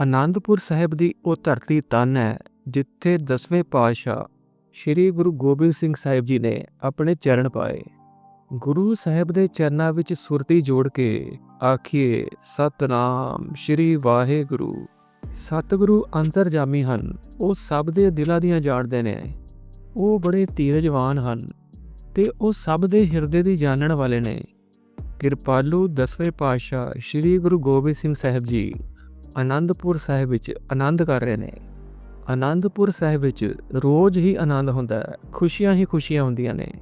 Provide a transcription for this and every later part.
ਆਨੰਦਪੁਰ ਸਾਹਿਬ ਦੀ ਉਹ ਧਰਤੀ ਤਨ ਹੈ, ਜਿੱਥੇ ਦਸਵੇਂ ਪਾਤਸ਼ਾਹ ਸ੍ਰੀ ਗੁਰੂ ਗੋਬਿੰਦ ਸਿੰਘ ਸਾਹਿਬ ਜੀ ਨੇ ਆਪਣੇ ਚਰਨ ਪਾਏ। ਗੁਰੂ ਸਾਹਿਬ ਦੇ ਚਰਨਾਂ ਵਿੱਚ ਸੁਰਤੀ ਜੋੜ ਕੇ ਆਖੀਏ, ਸਤਨਾਮ ਸ੍ਰੀ ਵਾਹਿਗੁਰੂ। ਸਤਿਗੁਰੂ ਅੰਤਰਜਾਮੀ ਹਨ, ਉਹ ਸਭ ਦੇ ਦਿਲਾਂ ਦੀਆਂ ਜਾਣਦੇ ਨੇ। ਉਹ ਬੜੇ ਧੀਰਜਵਾਨ ਹਨ ਤੇ ਉਹ ਸਭ ਦੇ ਹਿਰਦੇ ਦੀ ਜਾਣਨ ਵਾਲੇ ਨੇ। ਕਿਰਪਾਲੂ ਦਸਵੇਂ ਪਾਤਸ਼ਾਹ ਸ੍ਰੀ ਗੁਰੂ ਗੋਬਿੰਦ ਸਿੰਘ ਸਾਹਿਬ ਜੀ। ਆਨੰਦਪੁਰ ਸਾਹਿਬ ਵਿੱਚ ਆਨੰਦ ਕਰ ਰਹੇ ਨੇ। ਆਨੰਦਪੁਰ ਸਾਹਿਬ ਵਿੱਚ ਰੋਜ਼ ਹੀ ਆਨੰਦ ਹੁੰਦਾ ਹੈ, ਖੁਸ਼ੀਆਂ ਹੀ ਖੁਸ਼ੀਆਂ ਹੁੰਦੀਆਂ ਨੇ।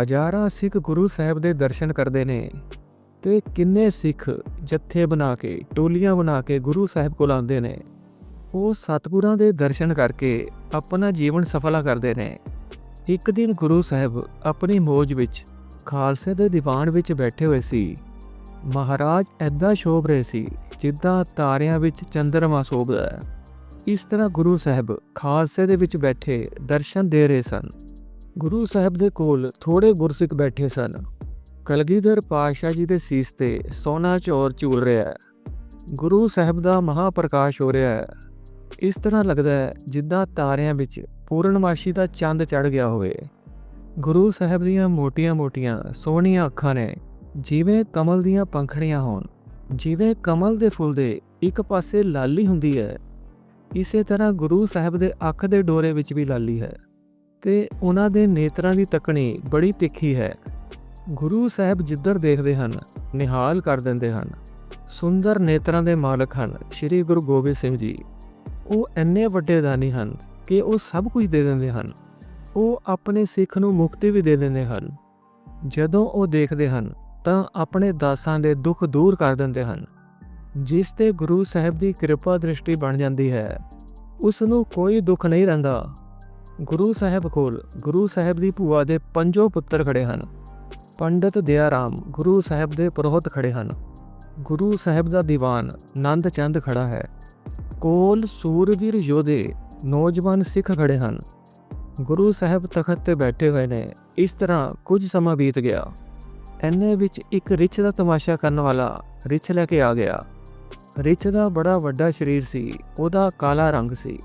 ਹਜ਼ਾਰਾਂ ਸਿੱਖ ਗੁਰੂ ਸਾਹਿਬ ਦੇ ਦਰਸ਼ਨ ਕਰਦੇ ਨੇ ਤੇ ਕਿੰਨੇ ਸਿੱਖ ਜੱਥੇ ਬਣਾ ਕੇ, ਟੋਲੀਆਂ ਬਣਾ ਕੇ ਗੁਰੂ ਸਾਹਿਬ ਕੋਲ ਆਉਂਦੇ ਨੇ। ਉਹ ਸਤਿਗੁਰਾਂ ਦੇ ਦਰਸ਼ਨ ਕਰਕੇ ਆਪਣਾ ਜੀਵਨ ਸਫਲਾ ਕਰਦੇ ਨੇ। ਇੱਕ ਦਿਨ ਗੁਰੂ ਸਾਹਿਬ ਆਪਣੀ ਮੋਜ ਵਿੱਚ ਖਾਲਸੇ ਦੇ ਦੀਵਾਨ ਵਿੱਚ ਬੈਠੇ ਹੋਏ ਸੀ। ਮਹਾਰਾਜ ਐਦਾਂ ਸ਼ੋਭ ਰਹੇ ਸੀ ਜਿੱਦਾਂ ਤਾਰਿਆਂ ਵਿੱਚ ਚੰਦਰਮਾ ਸ਼ੋਭਦਾ ਹੈ। ਇਸ ਤਰ੍ਹਾਂ ਗੁਰੂ ਸਾਹਿਬ ਖਾਲਸੇ ਦੇ ਵਿੱਚ ਬੈਠੇ ਦਰਸ਼ਨ ਦੇ ਰਹੇ ਸਨ। ਗੁਰੂ ਸਾਹਿਬ ਦੇ ਕੋਲ ਥੋੜੇ ਗੁਰਸਿੱਖ ਬੈਠੇ ਸਨ। ਕਲਗੀਧਰ ਪਾਤਸ਼ਾਹ ਜੀ ਦੇ ਸੀਸ ਤੇ ਸੋਨਾ ਚੋਰ ਝੂਲ ਰਿਹਾ ਹੈ। ਗੁਰੂ ਸਾਹਿਬ ਦਾ ਮਹਾਪ੍ਰਕਾਸ਼ ਹੋ ਰਿਹਾ ਹੈ। ਇਸ ਤਰ੍ਹਾਂ ਲੱਗਦਾ ਹੈ ਜਿੱਦਾਂ ਤਾਰਿਆਂ ਵਿੱਚ ਪੂਰਨਮਾਸ਼ੀ ਦਾ ਚੰਦ ਚੜ ਗਿਆ ਹੋਵੇ। ਗੁਰੂ ਸਾਹਿਬ ਦੀਆਂ ਮੋਟੀਆਂ-ਮੋਟੀਆਂ ਸੋਹਣੀਆਂ ਅੱਖਾਂ ਨੇ ਜਿਵੇਂ ਕਮਲ ਦੀਆਂ ਪੰਖੜੀਆਂ ਹੋਣ, ਜਿਵੇਂ ਕਮਲ ਦੇ ਫੁੱਲ ਦੇ ਇੱਕ ਪਾਸੇ ਲਾਲੀ ਹੁੰਦੀ ਹੈ, ਇਸੇ ਤਰ੍ਹਾਂ ਗੁਰੂ ਸਾਹਿਬ ਦੇ ਅੱਖ ਦੇ ਡੋਰੇ ਵਿੱਚ ਵੀ ਲਾਲੀ ਹੈ ਤੇ ਉਹਨਾਂ ਦੇ ਨੇਤਰਾਂ ਦੀ ਤੱਕਣੀ ਬੜੀ ਤਿੱਖੀ ਹੈ। ਗੁਰੂ ਸਾਹਿਬ ਜਿੱਧਰ ਦੇਖਦੇ ਹਨ, ਨਿਹਾਲ ਕਰ ਦਿੰਦੇ ਹਨ। ਸੁੰਦਰ ਨੇਤਰਾਂ ਦੇ ਮਾਲਕ ਹਨ ਸ੍ਰੀ ਗੁਰੂ ਗੋਬਿੰਦ ਸਿੰਘ ਜੀ। ਉਹ ਇੰਨੇ ਵੱਡੇ ਦਾਨੀ ਹਨ ਕਿ ਉਹ ਸਭ ਕੁਝ ਦੇ ਦਿੰਦੇ ਹਨ। ਉਹ ਆਪਣੇ ਸਿੱਖ ਨੂੰ ਮੁਕਤੀ ਵੀ ਦੇ ਦਿੰਦੇ ਹਨ। ਜਦੋਂ ਉਹ ਦੇਖਦੇ ਹਨ ਤਾਂ ਆਪਣੇ ਦਾਸਾਂ ਦੇ ਦੁੱਖ ਦੂਰ ਕਰ ਦਿੰਦੇ ਹਨ। ਜਿਸ ਤੇ ਗੁਰੂ ਸਾਹਿਬ ਦੀ ਕਿਰਪਾ ਦ੍ਰਿਸ਼ਟੀ ਬਣ ਜਾਂਦੀ ਹੈ। ਉਸ ਨੂੰ ਕੋਈ ਦੁੱਖ ਨਹੀਂ ਰਹਿੰਦਾ। ਗੁਰੂ ਸਾਹਿਬ ਕੋਲ ਗੁਰੂ ਸਾਹਿਬ ਦੀ ਭੂਆ ਦੇ ਪੰਜੋ ਪੁੱਤਰ ਖੜੇ ਹਨ। ਪੰਡਤ ਦਿਆਰਾਮ ਗੁਰੂ ਸਾਹਿਬ ਦੇ ਪੁਰੋਹਿਤ ਖੜੇ ਹਨ। ਗੁਰੂ ਸਾਹਿਬ ਦਾ ਦੀਵਾਨ ਨੰਦ ਚੰਦ ਖੜਾ ਹੈ। ਕੋਲ ਸੂਰਵੀਰ ਯੋਧੇ ਨੌਜਵਾਨ ਸਿੱਖ ਖੜੇ ਹਨ। ਗੁਰੂ ਸਾਹਿਬ ਤਖਤ ਤੇ ਬੈਠੇ ਹੋਏ ਨੇ। ਇਸ ਤਰ੍ਹਾਂ ਕੁਝ ਸਮਾਂ ਬੀਤ ਗਿਆ। ਐਨੇ ਵਿੱਚ ਇੱਕ ਰਿਛ ਦਾ ਤਮਾਸ਼ਾ ਕਰਨ ਵਾਲਾ ਰਿਛ ਲੈ ਕੇ ਆ ਗਿਆ। ਰਿਛ ਦਾ ਬੜਾ ਵੱਡਾ ਸਰੀਰ ਸੀ, ਉਹਦਾ ਕਾਲਾ ਰੰਗ ਸੀ।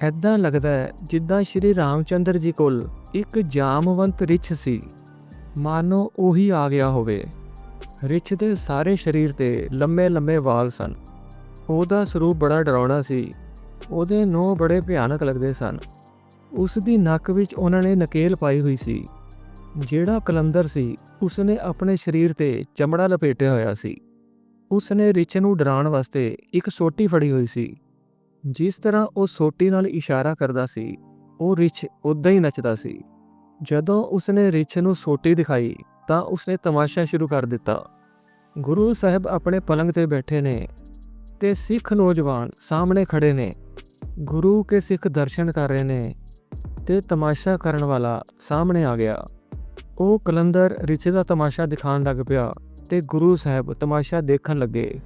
ਐਦਾਂ ਲੱਗਦਾ ਹੈ ਜਿੱਦਾਂ ਸ਼੍ਰੀ ਰਾਮਚੰਦਰ ਜੀ ਕੋਲ ਇੱਕ ਜਾਮਵੰਤ ਰਿਛ ਸੀ। ਮਾਨੋ ਉਹੀ ਆ ਗਿਆ ਹੋਵੇ। ਰਿਛ ਦੇ ਸਾਰੇ ਸਰੀਰ ਤੇ ਲੰਮੇ ਲੰਮੇ ਵਾਲ ਸਨ। ਉਹਦਾ ਸਰੂਪ ਬੜਾ ਡਰਾਉਣਾ ਸੀ। ਉਹਦੇ ਨੋ ਬੜੇ ਭਿਆਨਕ ਲੱਗਦੇ ਸਨ। ਉਸ ਦੀ ਨੱਕ ਵਿੱਚ ਉਹਨਾਂ ਨੇ ਨਕੇਲ ਪਾਈ ਹੋਈ ਸੀ। ਜਿਹੜਾ ਕਲੰਦਰ ਸੀ, ਉਸਨੇ ਆਪਣੇ ਸਰੀਰ ਤੇ ਚਮੜਾ ਲਪੇਟਿਆ ਹੋਇਆ ਸੀ। ਉਸਨੇ ਰਿਛ ਨੂੰ ਡਰਾਉਣ ਵਾਸਤੇ ਇੱਕ ਸੋਟੀ ਫੜੀ ਹੋਈ ਸੀ। ਜਿਸ ਤਰ੍ਹਾਂ ਉਹ ਸੋਟੀ ਨਾਲ ਇਸ਼ਾਰਾ ਕਰਦਾ ਸੀ, ਉਹ ਰਿਛ ਉਦਾਂ ਹੀ ਨੱਚਦਾ ਸੀ। ਜਦੋਂ ਉਸਨੇ ਰਿਛ ਨੂੰ ਸੋਟੀ ਦਿਖਾਈ, ਤਾਂ ਉਸਨੇ ਤਮਾਸ਼ਾ ਸ਼ੁਰੂ ਕਰ ਦਿੱਤਾ। ਗੁਰੂ ਸਾਹਿਬ ਆਪਣੇ ਪਲੰਗ ਤੇ ਬੈਠੇ ਨੇ ਤੇ ਸਿੱਖ ਨੌਜਵਾਨ ਸਾਹਮਣੇ ਖੜੇ ਨੇ। ਗੁਰੂ ਕੇ ਸਿੱਖ ਦਰਸ਼ਨ ਕਰ ਰਹੇ ਨੇ ਤੇ ਤਮਾਸ਼ਾ ਕਰਨ ਵਾਲਾ ਸਾਹਮਣੇ ਆ ਗਿਆ। ਉਹ ਕਲੰਦਰ ਰਿਛੇ ਦਾ ਤਮਾਸ਼ਾ ਦਿਖਾਉਣ ਲੱਗ ਪਿਆ ਤੇ ਗੁਰੂ ਸਾਹਿਬ ਤਮਾਸ਼ਾ ਦੇਖਣ ਲੱਗੇ।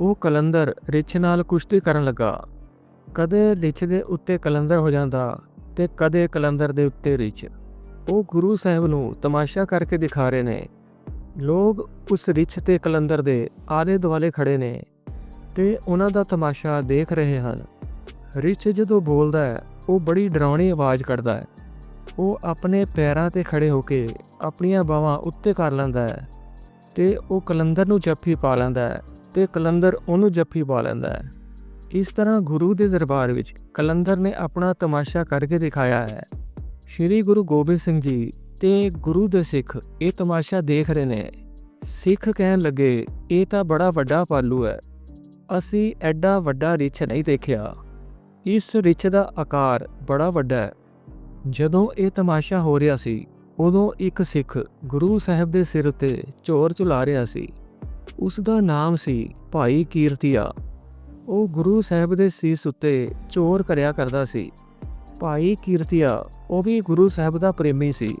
ਉਹ ਕਲੰਦਰ ਰਿਛ ਨਾਲ ਕੁਸ਼ਤੀ ਕਰਨ ਲੱਗਾ। ਕਦੇ ਰਿਛ ਦੇ ਉੱਤੇ ਕਲੰਦਰ ਹੋ ਜਾਂਦਾ ਤੇ ਕਦੇ ਕਲੰਦਰ ਦੇ ਉੱਤੇ ਰਿਛ। ਉਹ ਗੁਰੂ ਸਾਹਿਬ ਨੂੰ ਤਮਾਸ਼ਾ ਕਰਕੇ ਦਿਖਾ ਰਹੇ ਨੇ। ਲੋਕ ਉਸ ਰਿਛ ਤੇ ਕਲੰਦਰ ਦੇ ਆਲੇ ਦੁਆਲੇ ਖੜੇ ਨੇ ਤੇ ਉਹਨਾਂ ਦਾ ਤਮਾਸ਼ਾ ਦੇਖ ਰਹੇ ਹਨ। ਰਿਛ ਜਦੋਂ ਬੋਲਦਾ ਹੈ, ਉਹ ਬੜੀ ਡਰਾਉਣੀ ਆਵਾਜ਼ ਕੱਢਦਾ ਹੈ। ਉਹ ਆਪਣੇ ਪੈਰਾਂ ਤੇ ਖੜੇ ਹੋ ਕੇ ਆਪਣੀਆਂ ਬਾਹਾਂ ਉੱਤੇ ਕਰ ਲੈਂਦਾ ਹੈ ਤੇ ਉਹ ਕਲੰਦਰ ਨੂੰ ਜੱਫੀ ਪਾ ਲੈਂਦਾ ਹੈ ਤੇ ਕਲੰਦਰ ਉਹਨੂੰ ਜੱਫੀ ਪਾ ਲੈਂਦਾ ਹੈ। ਇਸ ਤਰ੍ਹਾਂ ਗੁਰੂ ਦੇ ਦਰਬਾਰ ਵਿੱਚ ਕਲੰਦਰ ਨੇ ਆਪਣਾ ਤਮਾਸ਼ਾ ਕਰਕੇ ਦਿਖਾਇਆ ਹੈ। ਸ੍ਰੀ ਗੁਰੂ ਗੋਬਿੰਦ ਸਿੰਘ ਜੀ ਤੇ ਗੁਰੂ ਦੇ ਸਿੱਖ ਇਹ ਤਮਾਸ਼ਾ ਦੇਖ ਰਹੇ ਨੇ। ਸਿੱਖ ਕਹਿਣ ਲੱਗੇ, ਇਹ ਤਾਂ ਬੜਾ ਵੱਡਾ ਪਾਲੂ ਹੈ। ਅਸੀਂ ਐਡਾ ਵੱਡਾ ਰਿਛ ਨਹੀਂ ਦੇਖਿਆ। ਇਸ ਰਿਛ ਦਾ ਆਕਾਰ ਬੜਾ ਵੱਡਾ ਹੈ। ਜਦੋਂ ਇਹ ਤਮਾਸ਼ਾ ਹੋ ਰਿਹਾ ਸੀ, ਉਦੋਂ ਇੱਕ ਸਿੱਖ ਗੁਰੂ ਸਾਹਿਬ ਦੇ ਸਿਰ ਉੱਤੇ ਝੋਰ ਚੁਲਾ ਰਿਹਾ ਸੀ। ਉਸ ਦਾ ਨਾਮ ਸੀ ਭਾਈ ਕੀਰਤੀਆ। ਉਹ ਗੁਰੂ ਸਾਹਿਬ ਦੇ ਸੀਸ ਉੱਤੇ ਝੋਰ ਕਰਿਆ ਕਰਦਾ ਸੀ। ਭਾਈ ਕੀਰਤੀਆ, ਉਹ ਵੀ ਗੁਰੂ ਸਾਹਿਬ ਦਾ ਪ੍ਰੇਮੀ ਸੀ।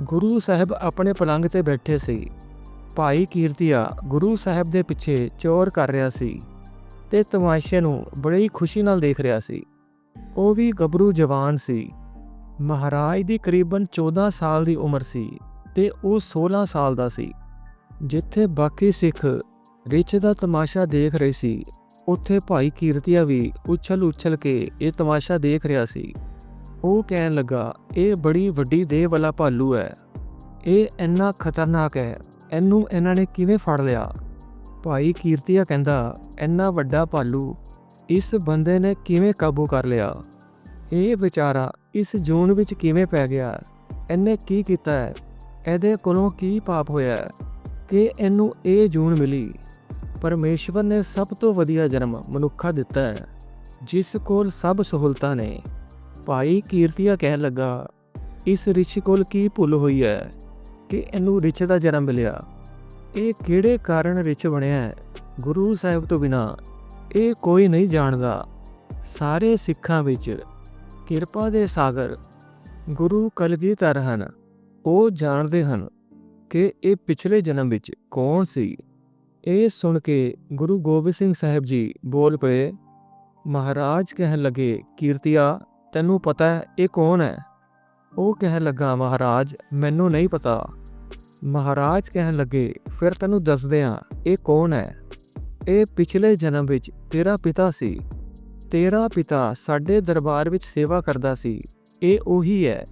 ਗੁਰੂ ਸਾਹਿਬ ਆਪਣੇ ਪਲੰਗ ਤੇ ਬੈਠੇ ਸੀ। ਭਾਈ ਕੀਰਤੀਆ ਗੁਰੂ ਸਾਹਿਬ ਦੇ ਪਿੱਛੇ ਚੋਰ ਕਰ ਰਿਹਾ ਸੀ ਤੇ ਤਮਾਸ਼ੇ ਨੂੰ ਬੜੀ ਖੁਸ਼ੀ ਨਾਲ ਦੇਖ ਰਿਹਾ ਸੀ। ਉਹ ਵੀ ਗੱਭਰੂ ਜਵਾਨ ਸੀ। ਮਹਾਰਾਜ ਦੀ ਕਰੀਬਨ 14 ਸਾਲ ਦੀ ਉਮਰ ਸੀ ਤੇ ਉਹ 16 ਸਾਲ ਦਾ ਸੀ। ਜਿੱਥੇ ਬਾਕੀ ਸਿੱਖ ਰਿਚ ਦਾ ਤਮਾਸ਼ਾ ਦੇਖ ਰਹੇ ਸੀ, ਉੱਥੇ ਭਾਈ ਕੀਰਤੀਆ ਵੀ ਉਛਲ ਉਛਲ ਕੇ ਇਹ ਤਮਾਸ਼ਾ ਦੇਖ ਰਿਹਾ ਸੀ। ਉਹ ਕਹਿਣ ਲੱਗਾ, ਇਹ ਬੜੀ ਵੱਡੀ ਦੇਹ ਵਾਲਾ ਭਾਲੂ ਹੈ। ਇਹ ਇੰਨਾ ਖਤਰਨਾਕ ਹੈ। ਇਹਨੂੰ ਇਹਨਾਂ ਨੇ ਕਿਵੇਂ ਫੜ ਲਿਆ? ਭਾਈ ਕੀਰਤੀਆ ਕਹਿੰਦਾ, ਇੰਨਾ ਵੱਡਾ ਭਾਲੂ, ਇਸ ਬੰਦੇ ਨੇ ਕਿਵੇਂ ਕਾਬੂ ਕਰ ਲਿਆ? ਇਹ ਵਿਚਾਰਾ ਇਸ ਜੂਨ ਵਿੱਚ ਕਿਵੇਂ ਪੈ ਗਿਆ? ਇਹਨੇ ਕੀ ਕੀਤਾ ਹੈ? ਇਹਦੇ ਕੋਲੋਂ ਕੀ ਪਾਪ ਹੋਇਆ ਕਿ ਇਹਨੂੰ ਇਹ ਜੂਨ ਮਿਲੀ। ਪਰਮੇਸ਼ਵਰ ਨੇ ਸਭ ਤੋਂ ਵਧੀਆ ਜਨਮ ਮਨੁੱਖਾ ਦਿੱਤਾ ਹੈ, ਜਿਸ ਕੋਲ ਸਭ ਸਹੂਲਤਾਂ ਨੇ। ਭਾਈ ਕੀਰਤੀਆ ਕਹਿਣ ਲੱਗਾ, ਇਸ ਰਿਛ ਕੋਲ ਕੀ ਭੁੱਲ ਹੋਈ ਹੈ? ਕਿ ਇਹਨੂੰ ਰਿਛ ਦਾ ਜਨਮ ਮਿਲਿਆ। ਇਹ ਕਿਹੜੇ ਕਾਰਨ ਰਿਛ ਬਣਿਆ ਗੁਰੂ ਸਾਹਿਬ ਤੋਂ ਬਿਨਾ ਇਹ ਕੋਈ ਨਹੀਂ ਜਾਣਦਾ। ਸਾਰੇ ਸਿੱਖਾਂ ਵਿੱਚ ਕਿਰਪਾ ਦੇ ਸਾਗਰ, ਗੁਰੂ ਕਲਗੀਧਰ ਹਨ। ਉਹ ਜਾਣਦੇ ਹਨ ਕਿ ਇਹ ਪਿਛਲੇ ਜਨਮ ਵਿੱਚ ਕੌਣ ਸੀ। ਇਹ ਸੁਣ ਕੇ ਗੁਰੂ ਗੋਬਿੰਦ ਸਿੰਘ ਸਾਹਿਬ ਜੀ ਬੋਲ ਪਏ, ਮਹਾਰਾਜ ਕਹਿਣ ਲੱਗੇ, ਕੀਰਤੀਆ, ਤੈਨੂੰ ਪਤਾ ਹੈ ਇਹ ਕੌਣ ਹੈ ਉਹ ਕਹਿਣ ਲੱਗਾ, ਮਹਾਰਾਜ, ਮੈਨੂੰ ਨਹੀਂ ਪਤਾ। ਮਹਾਰਾਜ ਕਹਿਣ ਲੱਗੇ, ਫਿਰ ਤੈਨੂੰ ਦੱਸਦੇ ਆ ਇਹ ਕੌਣ ਹੈ ਇਹ ਪਿਛਲੇ ਜਨਮ ਵਿੱਚ ਤੇਰਾ ਪਿਤਾ ਸੀ। ਤੇਰਾ ਪਿਤਾ ਸਾਡੇ ਦਰਬਾਰ ਵਿੱਚ ਸੇਵਾ ਕਰਦਾ ਸੀ। ਇਹ ਉਹੀ ਹੈ।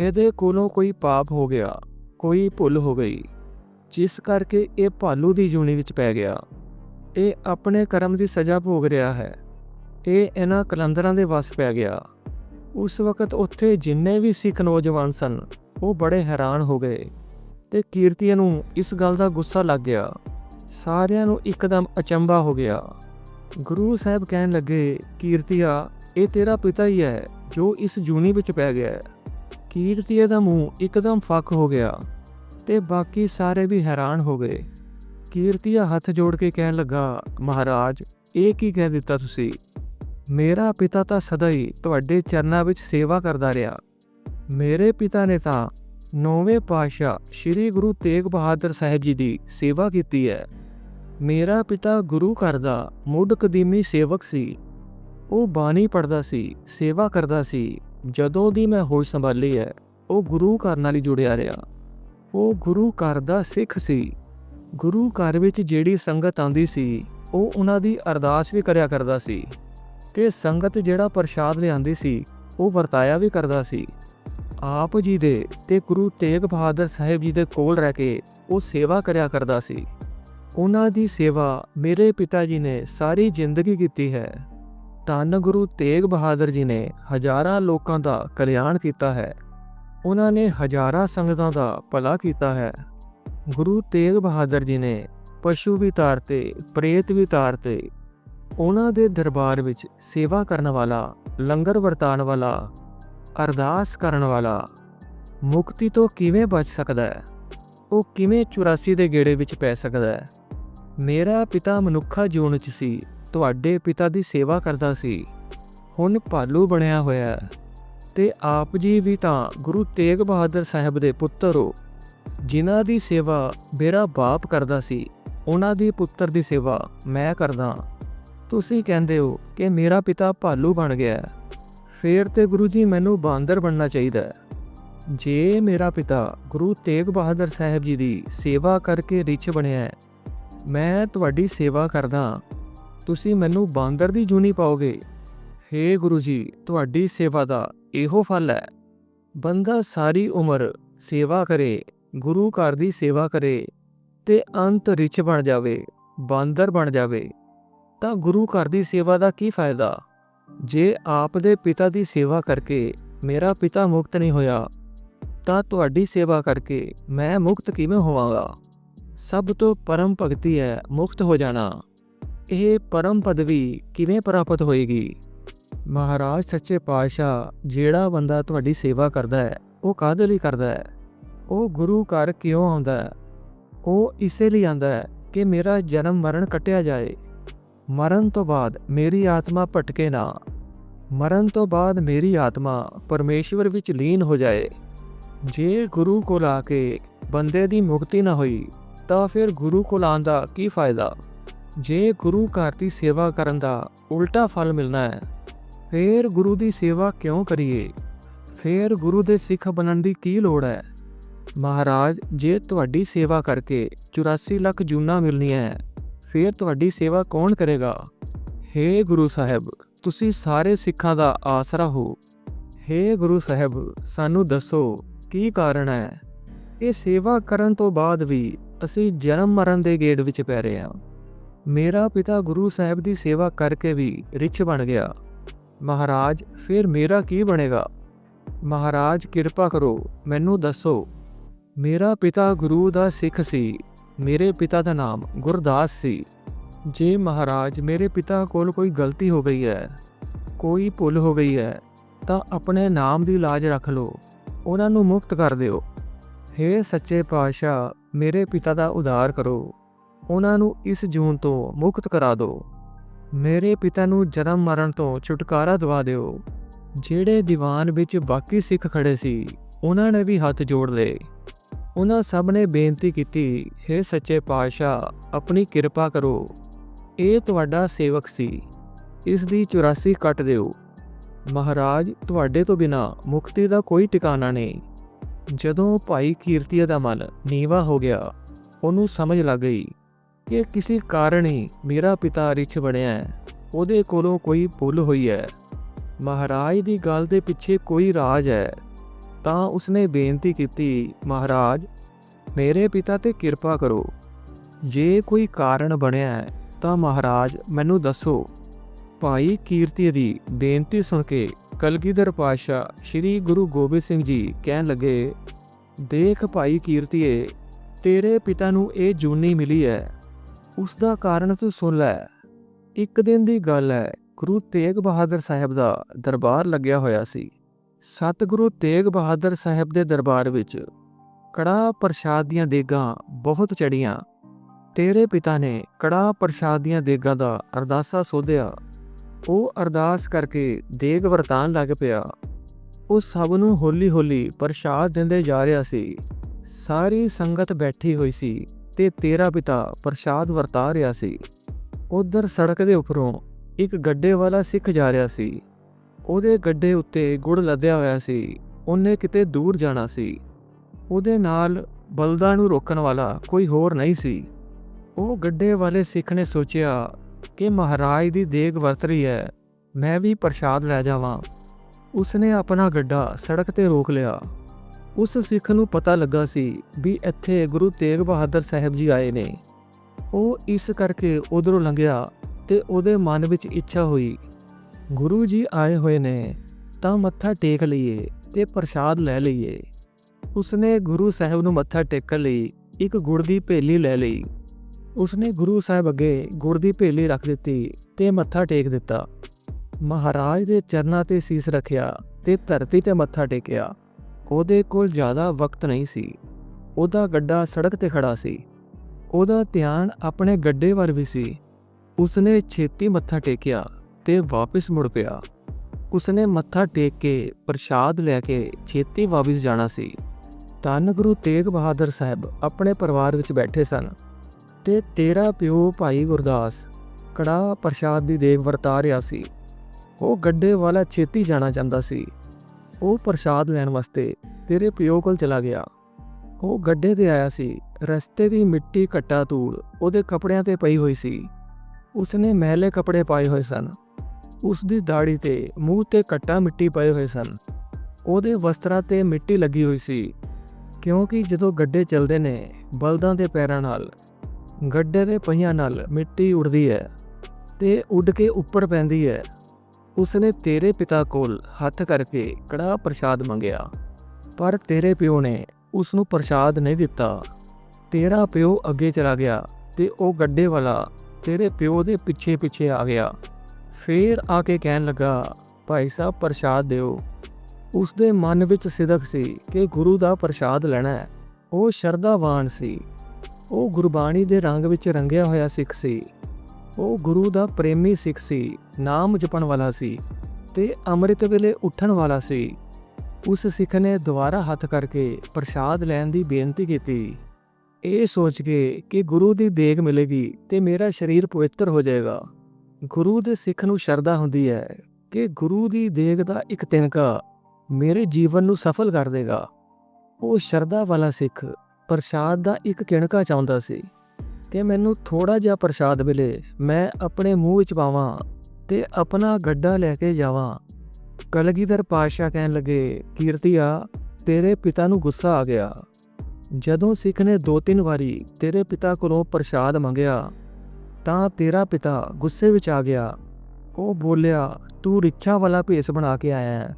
ਇਹਦੇ ਕੋਲੋਂ ਕੋਈ ਪਾਪ ਹੋ ਗਿਆ, ਕੋਈ ਭੁੱਲ ਹੋ ਗਈ। ਜਿਸ ਕਰਕੇ ਇਹ ਭਾਲੂ ਦੀ ਜੂਣੀ ਵਿੱਚ ਪੈ ਗਿਆ। ਇਹ ਆਪਣੇ ਕਰਮ ਦੀ ਸਜ਼ਾ ਭੋਗ ਰਿਹਾ ਹੈ। ਇਹ ਇਹਨਾਂ ਕਲੰਦਰਾਂ ਦੇ ਵਸ ਪੈ ਗਿਆ। ਉਸ ਵਕਤ ਉੱਥੇ ਜਿੰਨੇ ਵੀ ਸਿੱਖ ਨੌਜਵਾਨ ਸਨ, ਉਹ ਬੜੇ ਹੈਰਾਨ ਹੋ ਗਏ ਤੇ ਕੀਰਤੀਆਂ ਨੂੰ ਇਸ ਗੱਲ ਦਾ ਗੁੱਸਾ ਲੱਗ ਗਿਆ। ਸਾਰਿਆਂ ਨੂੰ ਇੱਕਦਮ ਅਚੰਭਾ ਹੋ ਗਿਆ। ਗੁਰੂ ਸਾਹਿਬ ਕਹਿਣ ਲੱਗੇ, ਕੀਰਤੀਆ, ਇਹ ਤੇਰਾ ਪਿਤਾ ਹੀ ਹੈ, ਜੋ ਇਸ ਜੂਨੀ ਵਿੱਚ ਪੈ ਗਿਆ ਹੈ। ਕੀਰਤੀਆ ਦਾ ਮੂੰਹ ਇੱਕਦਮ ਫੱਕ ਹੋ ਗਿਆ ਤੇ ਬਾਕੀ ਸਾਰੇ ਵੀ ਹੈਰਾਨ ਹੋ ਗਏ। ਕੀਰਤੀਆ ਹੱਥ ਜੋੜ ਕੇ ਕਹਿਣ ਲੱਗਾ, ਮਹਾਰਾਜ, ਇਹ ਕੀ ਕਹਿ ਦਿੱਤਾ ਤੁਸੀਂ? ਮੇਰਾ ਪਿਤਾ ਤਾਂ ਸਦਾ ਹੀ ਤੁਹਾਡੇ ਚਰਨਾਂ ਵਿੱਚ ਸੇਵਾ ਕਰਦਾ ਰਿਹਾ। ਮੇਰੇ ਪਿਤਾ ਨੇ ਤਾਂ ਨੌਵੇਂ ਪਾਤਸ਼ਾਹ ਸ੍ਰੀ ਗੁਰੂ ਤੇਗ ਬਹਾਦਰ ਸਾਹਿਬ ਜੀ ਦੀ ਸੇਵਾ ਕੀਤੀ ਹੈ। ਮੇਰਾ ਪਿਤਾ ਗੁਰੂ ਘਰ ਦਾ ਮੁੱਢ ਕਦੀਮੀ ਸੇਵਕ ਸੀ। ਉਹ ਬਾਣੀ ਪੜਦਾ ਸੀ, ਸੇਵਾ ਕਰਦਾ ਸੀ। ਜਦੋਂ ਦੀ ਮੈਂ ਹੋਸ਼ ਸੰਭਾਲੀ ਹੈ, ਉਹ ਗੁਰੂ ਘਰ ਨਾਲ ਹੀ ਜੁੜਿਆ ਰਿਹਾ। ਉਹ ਗੁਰੂ ਘਰ ਦਾ ਸਿੱਖ ਸੀ। ਗੁਰੂ ਘਰ ਵਿੱਚ ਜਿਹੜੀ ਸੰਗਤ ਆਂਦੀ ਸੀ, ਉਹ ਉਹਨਾਂ ਦੀ ਅਰਦਾਸ ਵੀ ਕਰਿਆ ਕਰਦਾ ਸੀ। ਤੇ ਸੰਗਤ ਜਿਹੜਾ ਪ੍ਰਸ਼ਾਦ ਲਿਆਂਦੀ ਸੀ, ਉਹ ਵਰਤਾਇਆ ਵੀ ਕਰਦਾ ਸੀ। ਆਪ ਜੀ ਦੇ ਤੇ ਗੁਰੂ ਤੇਗ ਬਹਾਦਰ ਸਾਹਿਬ ਜੀ ਦੇ ਕੋਲ ਰਹਿ ਕੇ ਉਹ ਸੇਵਾ ਕਰਿਆ ਕਰਦਾ ਸੀ। ਉਹਨਾਂ ਦੀ ਸੇਵਾ ਮੇਰੇ ਪਿਤਾ ਜੀ ਨੇ ਸਾਰੀ ਜ਼ਿੰਦਗੀ ਕੀਤੀ ਹੈ। ਧੰਨ ਗੁਰੂ ਤੇਗ ਬਹਾਦਰ ਜੀ ਨੇ ਹਜ਼ਾਰਾਂ ਲੋਕਾਂ ਦਾ ਕਲਿਆਣ ਕੀਤਾ ਹੈ। ਉਹਨਾਂ ਨੇ ਹਜ਼ਾਰਾਂ ਸੰਗਤਾਂ ਦਾ ਭਲਾ ਕੀਤਾ ਹੈ। ਗੁਰੂ ਤੇਗ ਬਹਾਦਰ ਜੀ ਨੇ ਪਸ਼ੂ ਵੀ ਤਾਰਤੇ ਪ੍ਰੇਤ ਵੀ ਤਾਰਤੇ ਉਹਨਾਂ ਦੇ ਦਰਬਾਰ ਵਿੱਚ ਸੇਵਾ ਕਰਨ ਵਾਲਾ, ਲੰਗਰ ਵਰਤਾਨ ਵਾਲਾ, ਅਰਦਾਸ ਕਰਨ ਵਾਲਾ, ਮੁਕਤੀ ਤੋਂ ਕਿਵੇਂ ਬਚ ਸਕਦਾ ਹੈ? ਉਹ ਕਿਵੇਂ 84 ਦੇ ਗੇੜੇ ਵਿੱਚ ਪੈ ਸਕਦਾ ਹੈ? ਮੇਰਾ ਪਿਤਾ ਮਨੁੱਖਾ ਜੂਨ ਚ ਸੀ, ਤੁਹਾਡੇ ਪਿਤਾ ਦੀ ਸੇਵਾ ਕਰਦਾ ਸੀ। ਹੁਣ ਭਾਲੂ ਬਣਿਆ ਹੋਇਆ ਹੈ। ਤੇ ਆਪ ਜੀ ਵੀ ਤਾਂ ਗੁਰੂ ਤੇਗ ਬਹਾਦਰ ਸਾਹਿਬ ਦੇ ਪੁੱਤਰ ਹੋ। ਜਿਨ੍ਹਾਂ ਦੀ ਸੇਵਾ ਮੇਰਾ ਬਾਪ ਕਰਦਾ ਸੀ, ਉਹਨਾਂ ਦੀ ਪੁੱਤਰ ਦੀ ਸੇਵਾ ਮੈਂ ਕਰਦਾ ਤੁਸੀਂ ਕਹਿੰਦੇ ਹੋ ਕਿ ਮੇਰਾ ਪਿਤਾ ਭਾਲੂ ਬਣ ਗਿਆ ਹੈ। ਫੇਰ ਤੇ ਗੁਰੂ ਜੀ ਮੈਨੂੰ ਬਾਂਦਰ ਬਣਨਾ ਚਾਹੀਦਾ ਹੈ। ਜੇ ਮੇਰਾ ਪਿਤਾ ਗੁਰੂ ਤੇਗ ਬਹਾਦਰ ਸਾਹਿਬ ਜੀ ਦੀ ਸੇਵਾ ਕਰਕੇ ਰਿਚ ਬਣਿਆ ਮੈਂ ਤੁਹਾਡੀ ਸੇਵਾ ਕਰਦਾ ਤੁਸੀਂ ਮੈਨੂੰ ਬਾਂਦਰ ਦੀ ਜੂਨੀ ਪਾਓਗੇ। ਹੇ ਗੁਰੂ ਜੀ, ਤੁਹਾਡੀ ਸੇਵਾ ਦਾ ਇਹੋ ਫਲ ਹੈ। ਬੰਦਾ ਸਾਰੀ ਉਮਰ ਸੇਵਾ ਕਰੇ, ਗੁਰੂ ਘਰ ਦੀ ਸੇਵਾ ਕਰੇ ਤੇ ਅੰਤ ਰਿਚ ਬਣ ਜਾਵੇ, ਬਾਂਦਰ ਬਣ ਜਾਵੇ, ਤਾਂ ਗੁਰੂ ਘਰ ਦੀ ਸੇਵਾ ਦਾ ਕੀ ਫਾਇਦਾ? ਜੇ ਆਪ ਦੇ ਪਿਤਾ ਦੀ ਸੇਵਾ ਕਰਕੇ ਮੇਰਾ ਪਿਤਾ ਮੁਕਤ ਨਹੀਂ ਹੋਇਆ, ਤਾਂ ਤੁਹਾਡੀ ਸੇਵਾ ਕਰਕੇ ਮੈਂ ਮੁਕਤ ਕਿਵੇਂ ਹੋਵਾਂਗਾ? ਸਭ ਤੋਂ ਪਰਮ ਭਗਤੀ ਹੈ, ਮੁਕਤ ਹੋ ਜਾਣਾ। ਇਹ ਪਰਮ ਪਦਵੀ ਕਿਵੇਂ ਪ੍ਰਾਪਤ ਹੋਏਗੀ? ਮਹਾਰਾਜ ਸੱਚੇ ਪਾਤਸ਼ਾਹ, ਜਿਹੜਾ ਬੰਦਾ ਤੁਹਾਡੀ ਸੇਵਾ ਕਰਦਾ ਹੈ, ਉਹ ਕਾਹਦੇ ਲਈ ਕਰਦਾ ਹੈ? ਉਹ ਗੁਰੂ ਘਰ ਕਿਉਂ ਆਉਂਦਾ ਹੈ? ਉਹ ਇਸੇ ਲਈ ਆਉਂਦਾ ਹੈ ਕਿ ਮੇਰਾ ਜਨਮ ਮਰਨ ਕੱਟਿਆ ਜਾਏ। ਮਰਨ ਤੋਂ ਬਾਅਦ ਮੇਰੀ ਆਤਮਾ ਭਟਕੇ ਨਾ। ਮਰਨ ਤੋਂ ਬਾਅਦ ਮੇਰੀ ਆਤਮਾ ਪਰਮੇਸ਼ਵਰ ਵਿੱਚ ਲੀਨ ਹੋ ਜਾਏ। ਜੇ ਗੁਰੂ ਕੋਲ ਆ ਕੇ ਬੰਦੇ ਦੀ ਮੁਕਤੀ ਨਾ ਹੋਈ ਤਾਂ ਫਿਰ ਗੁਰੂ ਕੋਲ ਆਉਣ ਦਾ ਕੀ ਫਾਇਦਾ? ਜੇ ਗੁਰੂ ਘਰ ਦੀ ਸੇਵਾ ਕਰਨ ਦਾ ਉਲਟਾ ਫਲ ਮਿਲਣਾ ਹੈ, ਫਿਰ ਗੁਰੂ ਦੀ ਸੇਵਾ ਕਿਉਂ ਕਰੀਏ? ਫਿਰ ਗੁਰੂ ਦੇ ਸਿੱਖ ਬਣਨ ਦੀ ਕੀ ਲੋੜ ਹੈ? ਮਹਾਰਾਜ, ਜੇ ਤੁਹਾਡੀ ਸੇਵਾ ਕਰਕੇ 84 ਲੱਖ ਜੂਨਾ ਮਿਲਣੀਆਂ ਹੈ, ਫਿਰ ਤੁਹਾਡੀ ਸੇਵਾ ਕੌਣ ਕਰੇਗਾ? ਹੇ ਗੁਰੂ ਸਾਹਿਬ, ਤੁਸੀਂ ਸਾਰੇ ਸਿੱਖਾਂ ਦਾ ਆਸਰਾ ਹੋ। ਹੇ ਗੁਰੂ ਸਾਹਿਬ, ਸਾਨੂੰ ਦੱਸੋ, ਕੀ ਕਾਰਨ ਹੈ? ਇਹ ਸੇਵਾ ਕਰਨ ਤੋਂ ਬਾਅਦ ਵੀ ਅਸੀਂ ਜਨਮ ਮਰਨ ਦੇ ਗੇੜ ਵਿੱਚ ਪੈ ਰਹੇ ਹਾਂ। ਮੇਰਾ ਪਿਤਾ ਗੁਰੂ ਸਾਹਿਬ ਦੀ ਸੇਵਾ ਕਰਕੇ ਵੀ ਰਿਚ ਬਣ ਗਿਆ। ਮਹਾਰਾਜ, ਫਿਰ ਮੇਰਾ ਕੀ ਬਣੇਗਾ? ਮਹਾਰਾਜ, ਕਿਰਪਾ ਕਰੋ, ਮੈਨੂੰ ਦੱਸੋ। ਮੇਰਾ ਪਿਤਾ ਗੁਰੂ ਦਾ ਸਿੱਖ ਸੀ। ਮੇਰੇ ਪਿਤਾ ਦਾ ਨਾਮ ਗੁਰਦਾਸ ਸੀ। ਜੇ ਮਹਾਰਾਜ ਮੇਰੇ ਪਿਤਾ ਕੋਲ ਕੋਈ ਗਲਤੀ ਹੋ ਗਈ ਹੈ, ਕੋਈ ਭੁੱਲ ਹੋ ਗਈ ਹੈ, ਤਾਂ ਆਪਣੇ ਨਾਮ ਦੀ ਲਾਜ ਰੱਖ ਲਓ। ਉਹਨਾਂ ਨੂੰ ਮੁਕਤ ਕਰ ਦਿਓ। ਹੇ ਸੱਚੇ ਪਾਤਸ਼ਾਹ ਮੇਰੇ ਪਿਤਾ ਦਾ ਉਧਾਰ ਕਰੋ। ਉਹਨਾਂ ਨੂੰ ਇਸ ਜੂਨ ਤੋਂ ਮੁਕਤ ਕਰਾ ਦਿਓ ਮੇਰੇ ਪਿਤਾ ਨੂੰ ਜਨਮ ਮਰਨ ਤੋਂ ਛੁਟਕਾਰਾ ਦਿਵਾ ਦਿਓ। ਜਿਹੜੇ ਦੀਵਾਨ ਵਿੱਚ ਬਾਕੀ ਸਿੱਖ ਖੜੇ ਸੀ, ਉਹਨਾਂ ਨੇ ਵੀ ਹੱਥ ਜੋੜ ਲਏ। ਉਹਨਾਂ ਸਭ ਨੇ ਬੇਨਤੀ ਕੀਤੀ हे ਸੱਚੇ ਪਾਤਸ਼ਾਹ, ਆਪਣੀ ਕਿਰਪਾ ਕਰੋ। ਇਹ ਤੁਹਾਡਾ ਸੇਵਕ ਸੀ। ਇਸ ਦੀ 84 ਕੱਟ ਦਿਓ। ਮਹਾਰਾਜ, ਤੁਹਾਡੇ ਤੋਂ ਬਿਨਾ ਮੁਕਤੀ ਦਾ ਕੋਈ ਟਿਕਾਣਾ ਨਹੀਂ। ਜਦੋਂ ਭਾਈ ਕੀਰਤੀਆ ਦਾ ਮਨ ਨੀਵਾ ਹੋ ਗਿਆ, ਉਹਨੂੰ ਸਮਝ ਲੱਗ ਗਈ ਕਿ ਕਿਸੇ ਕਾਰਨ ਹੀ ਮੇਰਾ ਪਿਤਾ ਰਿਛ ਬਣਿਆ ਹੈ। ਉਹਦੇ ਕੋਲੋਂ ਕੋਈ ਭੁੱਲ ਹੋਈ ਹੈ। ਮਹਾਰਾਜ ਦੀ ਗੱਲ ਦੇ ਪਿੱਛੇ ਕੋਈ ਰਾਜ ਹੈ। ਤਾਂ ਉਸਨੇ ਬੇਨਤੀ ਕੀਤੀ, ਮਹਾਰਾਜ, ਮੇਰੇ ਪਿਤਾ ਤੇ ਕਿਰਪਾ ਕਰੋ। ਜੇ ਕੋਈ ਕਾਰਨ ਬਣਿਆ ਹੈ, ਤਾਂ ਮਹਾਰਾਜ ਮੈਨੂੰ ਦੱਸੋ। ਭਾਈ ਕੀਰਤੀ ਦੀ ਬੇਨਤੀ ਸੁਣ ਕੇ ਕਲਗੀਧਰ ਪਾਸ਼ਾ ਸ੍ਰੀ ਗੁਰੂ ਗੋਬਿੰਦ ਸਿੰਘ ਜੀ ਕਹਿਣ ਲੱਗੇ, ਦੇਖ ਭਾਈ ਕੀਰਤੀਏ, ਤੇਰੇ ਪਿਤਾ ਨੂੰ ਇਹ ਜੂਨੀ ਮਿਲੀ ਹੈ ਉਸ ਦਾ ਕਾਰਨ ਤੂੰ ਸੁਣ ਲੈ। ਇੱਕ ਦਿਨ ਦੀ ਗੱਲ ਹੈ ਗੁਰੂ ਤੇਗ ਬਹਾਦਰ ਸਾਹਿਬ ਦਾ ਦਰਬਾਰ ਲੱਗਿਆ ਹੋਇਆ ਸੀ। ਸਤਿਗੁਰੂ ਤੇਗ ਬਹਾਦਰ ਸਾਹਿਬ ਦੇ ਦਰਬਾਰ ਵਿੱਚ ਕੜਾ ਪ੍ਰਸ਼ਾਦ ਦੀਆਂ ਦੇਗਾਂ ਬਹੁਤ ਚੜੀਆਂ ਤੇਰੇ ਪਿਤਾ ਨੇ ਕੜਾ ਪ੍ਰਸ਼ਾਦ ਦੀਆਂ ਦੇਗਾਂ ਦਾ ਅਰਦਾਸਾ ਸੋਧਿਆ। ਉਹ ਅਰਦਾਸ ਕਰਕੇ ਦੇਗ ਵਰਤਾਨ ਲੱਗ ਪਿਆ। ਉਹ ਸਭ ਨੂੰ ਹੌਲੀ-ਹੌਲੀ ਪ੍ਰਸ਼ਾਦ ਦਿੰਦੇ ਜਾ ਰਿਹਾ ਸੀ। ਸਾਰੀ ਸੰਗਤ ਬੈਠੀ ਹੋਈ ਸੀ ਤੇ ਤੇਰਾ ਪਿਤਾ ਪ੍ਰਸ਼ਾਦ ਵਰਤਾ ਰਿਹਾ ਸੀ। ਉਧਰ ਸੜਕ ਦੇ ਉੱਪਰੋਂ ਇੱਕ ਗੱਡੇ ਵਾਲਾ ਸਿੱਖ ਜਾ ਰਿਹਾ ਸੀ। ਉਹਦੇ ਗੱਡੇ ਉੱਤੇ ਗੁੜ ਲੱਦਿਆ ਹੋਇਆ ਸੀ। ਉਹਨੇ ਕਿਤੇ ਦੂਰ ਜਾਣਾ ਸੀ। ਉਹਦੇ ਨਾਲ ਬਲਦਾਂ ਨੂੰ ਰੋਕਣ ਵਾਲਾ ਕੋਈ ਹੋਰ ਨਹੀਂ ਸੀ। ਉਹ ਗੱਡੇ ਵਾਲੇ ਸਿੱਖ ਨੇ ਸੋਚਿਆ ਕਿ ਮਹਾਰਾਜ ਦੀ ਦੇਗ ਵਰਤ ਰਹੀ ਹੈ, ਮੈਂ ਵੀ ਪ੍ਰਸ਼ਾਦ ਲੈ ਜਾਵਾਂ। ਉਸਨੇ ਆਪਣਾ ਗੱਡਾ ਸੜਕ ਤੇ ਰੋਕ ਲਿਆ। ਉਸ ਸਿੱਖ ਨੂੰ ਪਤਾ ਲੱਗਾ ਸੀ ਵੀ ਇੱਥੇ ਗੁਰੂ ਤੇਗ ਬਹਾਦਰ ਸਾਹਿਬ ਜੀ ਆਏ ਨੇ। ਉਹ ਇਸ ਕਰਕੇ ਉਧਰੋਂ ਲੰਘਿਆ ਤੇ ਉਹਦੇ ਮਨ ਵਿੱਚ ਇੱਛਾ ਹੋਈ। ਗੁਰੂ ਜੀ ਆਏ ਹੋਏ ਨੇ, ਤਾਂ ਮੱਥਾ ਟੇਕ ਲਈਏ ਤੇ ਪ੍ਰਸ਼ਾਦ ਲੈ ਲਈਏ। ਉਸਨੇ ਗੁਰੂ ਸਾਹਿਬ ਨੂੰ ਮੱਥਾ ਟੇਕਣ ਲਈ ਇੱਕ ਗੁੜ ਦੀ ਭੇਲੀ ਲੈ ਲਈ। ਉਸਨੇ ਗੁਰੂ ਸਾਹਿਬ ਅੱਗੇ ਗੁੜ ਦੀ ਭੇਲੀ ਰੱਖ ਦਿੱਤੀ ਤੇ ਮੱਥਾ ਟੇਕ ਦਿੱਤਾ। ਮਹਾਰਾਜ ਦੇ ਚਰਨਾਂ ਤੇ ਸੀਸ ਰੱਖਿਆ ਤੇ ਧਰਤੀ ਤੇ ਮੱਥਾ ਟੇਕਿਆ। ਉਹਦੇ ਕੋਲ ਜ਼ਿਆਦਾ ਵਕਤ ਨਹੀਂ ਸੀ। ਉਹਦਾ ਗੱਡਾ ਸੜਕ ਤੇ ਖੜਾ ਸੀ। ਉਹਦਾ ਧਿਆਨ ਆਪਣੇ ਗੱਡੇ ਵੱਲ ਵੀ ਸੀ। ਉਸਨੇ ਛੇਤੀ ਮੱਥਾ ਟੇਕਿਆ ਤੇ ਵਾਪਸ ਮੁੜ ਪਿਆ। ਉਸਨੇ ਮੱਥਾ ਟੇਕ ਕੇ ਪ੍ਰਸ਼ਾਦ ਲੈ ਕੇ ਛੇਤੀ ਵਾਪਸ ਜਾਣਾ ਸੀ। ਧੰਨ ਗੁਰੂ ਤੇਗ ਬਹਾਦਰ ਸਾਹਿਬ ਆਪਣੇ ਪਰਿਵਾਰ ਵਿੱਚ ਬੈਠੇ ਸਨ। ਤੇ ਤੇਰਾ ਪਿਓ ਭਾਈ ਗੁਰਦਾਸ ਕੜਾ ਪ੍ਰਸ਼ਾਦ ਦੀ ਦੇਵ ਵਰਤਾ ਰਿਹਾ ਸੀ। ਉਹ ਗੱਡੇ ਵਾਲਾ ਛੇਤੀ ਜਾਣਾ ਚਾਹੁੰਦਾ ਸੀ। ਉਹ ਪ੍ਰਸ਼ਾਦ ਲੈਣ ਵਾਸਤੇ ਤੇਰੇ ਪਿਓ ਕੋਲ ਚਲਾ ਗਿਆ। ਉਹ ਗੱਡੇ ਤੇ ਆਇਆ ਸੀ। ਰਸਤੇ ਦੀ ਮਿੱਟੀ ਘੱਟਾ ਧੂੜ ਉਹਦੇ ਕੱਪੜਿਆਂ ਤੇ ਪਈ ਹੋਈ ਸੀ। ਉਸਨੇ ਮਹਿਲੇ ਕੱਪੜੇ ਪਾਏ ਹੋਏ ਸਨ। ਉਸ ਦੀ ਦਾੜੀ ਤੇ ਮੂੰਹ ਤੇ ਘੱਟਾ ਮਿੱਟੀ ਪਏ ਹੋਏ ਸਨ। ਉਹਦੇ ਵਸਤਰਾਂ ਤੇ ਮਿੱਟੀ ਲੱਗੀ ਹੋਈ ਸੀ। ਕਿਉਂਕਿ ਜਦੋਂ ਗੱਡੇ ਚੱਲਦੇ ਨੇ ਬਲਦਾਂ ਦੇ ਪੈਰਾਂ ਨਾਲ ਗੱਡੇ ਦੇ ਪਹੀਆਂ ਨਾਲ ਮਿੱਟੀ ਉੱਡਦੀ ਹੈ ਤੇ ਉੱਡ ਕੇ ਉੱਪਰ ਪੈਂਦੀ ਹੈ। ਉਸਨੇ ਤੇਰੇ ਪਿਤਾ ਕੋਲ ਹੱਥ ਕਰਕੇ ਕੜਾ ਪ੍ਰਸ਼ਾਦ ਮੰਗਿਆ, ਪਰ ਤੇਰੇ ਪਿਓ ਨੇ ਉਸ ਨੂੰ ਪ੍ਰਸ਼ਾਦ ਨਹੀਂ ਦਿੱਤਾ। ਤੇਰਾ ਪਿਓ ਅੱਗੇ ਚਲਾ ਗਿਆ ਤੇ ਉਹ ਗੱਡੇ ਵਾਲਾ ਤੇਰੇ ਪਿਓ ਦੇ ਪਿੱਛੇ ਪਿੱਛੇ ਆ ਗਿਆ। ਫੇਰ ਆ ਕੇ ਕਹਿਣ ਲੱਗਾ, ਭਾਈ ਸਾਹਿਬ, ਪ੍ਰਸ਼ਾਦ ਦਿਓ। ਉਸ ਦੇ ਮਨ ਵਿੱਚ ਸਿਦਕ ਸੀ ਕਿ ਗੁਰੂ ਦਾ ਪ੍ਰਸ਼ਾਦ ਲੈਣਾ ਹੈ। ਉਹ ਸ਼ਰਧਾਵਾਨ ਸੀ। ਉਹ ਗੁਰਬਾਣੀ ਦੇ ਰੰਗ ਵਿੱਚ ਰੰਗਿਆ ਹੋਇਆ ਸਿੱਖ ਸੀ। ਉਹ ਗੁਰੂ ਦਾ ਪ੍ਰੇਮੀ ਸਿੱਖ ਸੀ, ਨਾਮ ਜਪਣ ਵਾਲਾ ਸੀ ਤੇ ਅੰਮ੍ਰਿਤ ਵੇਲੇ ਉੱਠਣ ਵਾਲਾ ਸੀ। ਉਸ ਸਿੱਖ ਨੇ ਦੁਬਾਰਾ ਹੱਥ ਕਰਕੇ ਪ੍ਰਸ਼ਾਦ ਲੈਣ ਦੀ ਬੇਨਤੀ ਕੀਤੀ। ਇਹ ਸੋਚ ਕੇ ਕਿ ਗੁਰੂ ਦੀ ਦੇਗ ਮਿਲੇਗੀ ਤੇ ਮੇਰਾ ਸਰੀਰ ਪਵਿੱਤਰ ਹੋ ਜਾਏਗਾ। ਗੁਰੂ ਦੇ ਸਿੱਖ ਨੂੰ ਸ਼ਰਧਾ ਹੁੰਦੀ ਹੈ ਕਿ ਗੁਰੂ ਦੀ ਦੇਗ ਦਾ ਇੱਕ ਤਿਨਕਾ ਮੇਰੇ ਜੀਵਨ ਨੂੰ ਸਫਲ ਕਰ ਦੇਗਾ। ਉਹ ਸ਼ਰਧਾ ਵਾਲਾ ਸਿੱਖ ਪ੍ਰਸ਼ਾਦ ਦਾ ਇੱਕ ਕਿਣਕਾ ਚਾਹੁੰਦਾ ਸੀ ਕਿ ਮੈਨੂੰ ਥੋੜਾ ਜਿਹਾ ਪ੍ਰਸ਼ਾਦ ਮਿਲੇ, ਮੈਂ ਆਪਣੇ ਮੂੰਹ ਵਿੱਚ ਪਾਵਾਂ ਤੇ ਆਪਣਾ ਗੱਡਾ ਲੈ ਕੇ ਜਾਵਾਂ। ਕਲਗੀਧਰ ਪਾਸ਼ਾ ਕਹਿਣ ਲੱਗੇ, ਕੀਰਤੀਆ, ਤੇਰੇ ਪਿਤਾ ਨੂੰ ਗੁੱਸਾ ਆ ਗਿਆ। ਜਦੋਂ ਸਿੱਖ ਨੇ ਦੋ ਤਿੰਨ ਵਾਰੀ ਤੇਰੇ ਪਿਤਾ ਕੋਲੋਂ ਪ੍ਰਸ਼ਾਦ ਮੰਗਿਆ, ਤਾਂ ਤੇਰਾ ਪਿਤਾ ਗੁੱਸੇ ਵਿੱਚ ਆ ਗਿਆ। ਉਹ ਬੋਲਿਆ, ਤੂੰ ਰਿੱਛਾ ਵਾਲਾ ਭੇਸ ਬਣਾ ਕੇ ਆਇਆ ਹੈ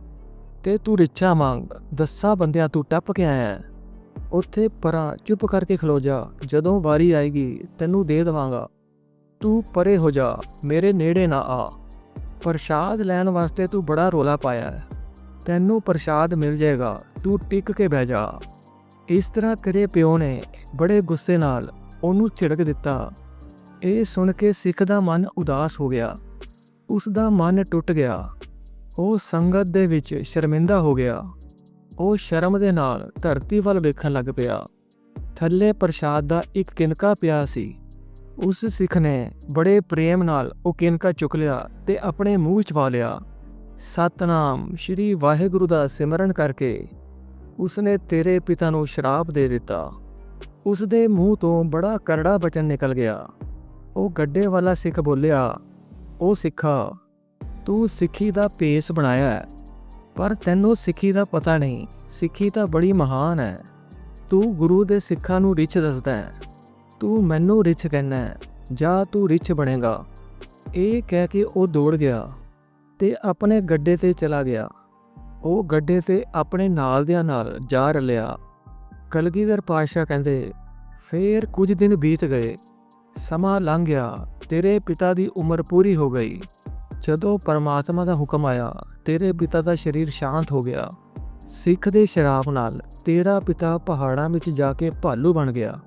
ਤੇ ਤੂੰ ਰਿੱਛਾ ਮੰਗ ਦਸਾਂ ਬੰਦਿਆਂ ਤੂੰ ਟੱਪ ਕੇ ਆਇਆ ਹੈ। ਉੱਥੇ ਪਰਾਂ ਚੁੱਪ ਕਰਕੇ ਖਲੋ ਜਾ। ਜਦੋਂ ਵਾਰੀ ਆਏਗੀ, ਤੈਨੂੰ ਦੇ ਦਵਾਂਗਾ। ਤੂੰ ਪਰੇ ਹੋ ਜਾ, ਮੇਰੇ ਨੇੜੇ ਨਾ ਆ। ਪ੍ਰਸ਼ਾਦ ਲੈਣ ਵਾਸਤੇ ਤੂੰ ਬੜਾ ਰੋਲਾ ਪਾਇਆ ਹੈ। ਤੈਨੂੰ ਪ੍ਰਸ਼ਾਦ ਮਿਲ ਜਾਏਗਾ, ਤੂੰ ਟਿਕ ਕੇ ਬਹਿ ਜਾ। ਇਸ ਤਰ੍ਹਾਂ ਤੇਰੇ ਪਿਓ ਨੇ ਬੜੇ ਗੁੱਸੇ ਨਾਲ ਉਹਨੂੰ ਝਿੜਕ ਦਿੱਤਾ। ਇਹ ਸੁਣ ਕੇ ਸਿੱਖ ਦਾ ਮਨ ਉਦਾਸ ਹੋ ਗਿਆ। ਉਸ ਦਾ ਮਨ ਟੁੱਟ ਗਿਆ। ਉਹ ਸੰਗਤ ਦੇ ਵਿੱਚ ਸ਼ਰਮਿੰਦਾ ਹੋ ਗਿਆ। ਉਹ ਸ਼ਰਮ ਦੇ ਨਾਲ ਧਰਤੀ ਵੱਲ ਵੇਖਣ ਲੱਗ ਪਿਆ। ਥੱਲੇ ਪ੍ਰਸ਼ਾਦ ਦਾ ਇੱਕ ਕਿਨਕਾ ਪਿਆ ਸੀ। ਉਸ ਸਿੱਖ ਨੇ ਬੜੇ ਪ੍ਰੇਮ ਨਾਲ ਉਹ ਕਿਨਕਾ ਚੁੱਕ ਲਿਆ ਤੇ ਆਪਣੇ ਮੂੰਹ ਚ ਪਾ ਲਿਆ। ਸਤਨਾਮ ਸ਼੍ਰੀ ਵਾਹਿਗੁਰੂ ਦਾ ਸਿਮਰਨ ਕਰਕੇ ਉਸਨੇ ਤੇਰੇ ਪਿਤਾ ਨੂੰ ਸ਼ਰਾਪ ਦੇ ਦਿੱਤਾ। ਉਸ ਦੇ ਮੂੰਹ ਤੋਂ ਬੜਾ ਕਰੜਾ ਬਚਨ ਨਿਕਲ ਗਿਆ। ਉਹ ਗੱਡੇ ਵਾਲਾ ਸਿੱਖ ਬੋਲਿਆ ਉਹ ਸਿੱਖਾ, ਤੂੰ ਸਿੱਖੀ ਦਾ ਭੇਸ ਬਣਾਇਆ ਪਰ ਤੈਨੂੰ ਸਿੱਖੀ ਦਾ ਪਤਾ ਨਹੀਂ। ਸਿੱਖੀ ਤਾਂ ਬੜੀ ਮਹਾਨ ਹੈ। ਤੂੰ ਗੁਰੂ ਦੇ ਸਿੱਖਾਂ ਨੂੰ ਰਿਚ ਦੱਸਦਾ ਹੈ। ਤੂੰ ਮੈਨੂੰ ਰਿਚ ਕਹਿੰਦਾ ਹੈ। ਜਾਂ ਤੂੰ ਰਿਚ ਬਣੇਗਾ। ਇਹ ਕਹਿ ਕੇ ਉਹ ਦੌੜ ਗਿਆ ਤੇ ਆਪਣੇ ਗੱਡੇ ਤੇ ਚਲਾ ਗਿਆ। ਉਹ ਗੱਡੇ ਤੇ ਆਪਣੇ ਨਾਲ ਦਿਆਂ ਨਾਲ ਜਾ ਰਲਿਆ। ਕਲਗੀਧਰ ਪਾਸ਼ਾ ਕਹਿੰਦੇ, ਫੇਰ ਕੁਝ ਦਿਨ ਬੀਤ ਗਏ। ਸਮਾਂ ਲੰਘ ਗਿਆ। ਤੇਰੇ ਪਿਤਾ ਦੀ ਉਮਰ ਪੂਰੀ ਹੋ ਗਈ। ਜਦੋਂ ਪਰਮਾਤਮਾ ਦਾ ਹੁਕਮ ਆਇਆ, ਤੇਰੇ ਪਿਤਾ ਦਾ ਸਰੀਰ ਸ਼ਾਂਤ ਹੋ ਗਿਆ। ਸਿੱਖ ਦੇ ਸ਼ਰਾਪ ਨਾਲ ਤੇਰਾ ਪਿਤਾ ਪਹਾੜਾਂ ਵਿੱਚ ਜਾ ਕੇ ਭਾਲੂ ਬਣ ਗਿਆ।